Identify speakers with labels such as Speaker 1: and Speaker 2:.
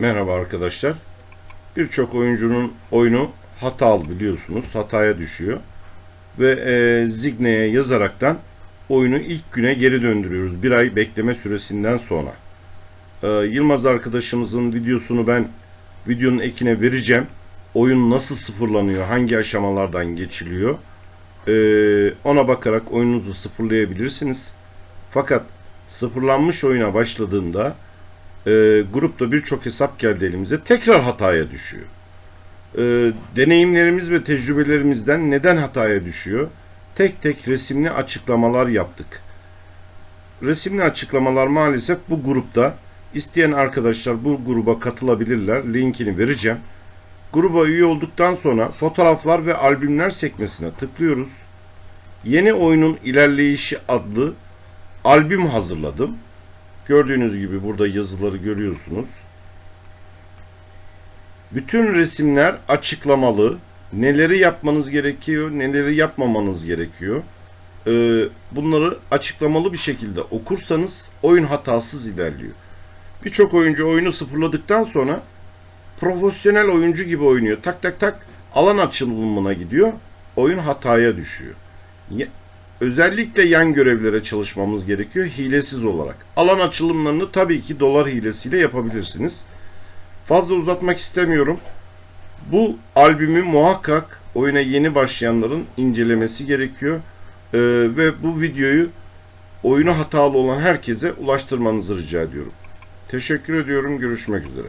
Speaker 1: Merhaba arkadaşlar. Birçok oyuncunun oyunu hatalı biliyorsunuz. Hataya düşüyor. Ve e, Zigne'ye yazaraktan oyunu ilk güne geri döndürüyoruz. Bir ay bekleme süresinden sonra. E, Yılmaz arkadaşımızın videosunu ben videonun ekine vereceğim. Oyun nasıl sıfırlanıyor, hangi aşamalardan geçiliyor. E, ona bakarak oyununuzu sıfırlayabilirsiniz. Fakat sıfırlanmış oyuna başladığında e, grupta birçok hesap geldi elimize tekrar hataya düşüyor. E, deneyimlerimiz ve tecrübelerimizden neden hataya düşüyor? Tek tek resimli açıklamalar yaptık. Resimli açıklamalar maalesef bu grupta. İsteyen arkadaşlar bu gruba katılabilirler. Linkini vereceğim. Gruba üye olduktan sonra fotoğraflar ve albümler sekmesine tıklıyoruz. Yeni oyunun ilerleyişi adlı albüm hazırladım. Gördüğünüz gibi burada yazıları görüyorsunuz. Bütün resimler açıklamalı. Neleri yapmanız gerekiyor, neleri yapmamanız gerekiyor. Ee, bunları açıklamalı bir şekilde okursanız oyun hatasız ilerliyor. Birçok oyuncu oyunu sıfırladıktan sonra profesyonel oyuncu gibi oynuyor. Tak tak tak alan açılımına gidiyor. Oyun hataya düşüyor. Özellikle yan görevlere çalışmamız gerekiyor hilesiz olarak. Alan açılımlarını tabii ki dolar hilesiyle yapabilirsiniz. Fazla uzatmak istemiyorum. Bu albümü muhakkak oyuna yeni başlayanların incelemesi gerekiyor. Ee, ve bu videoyu oyunu hatalı olan herkese ulaştırmanızı rica ediyorum. Teşekkür ediyorum. Görüşmek üzere.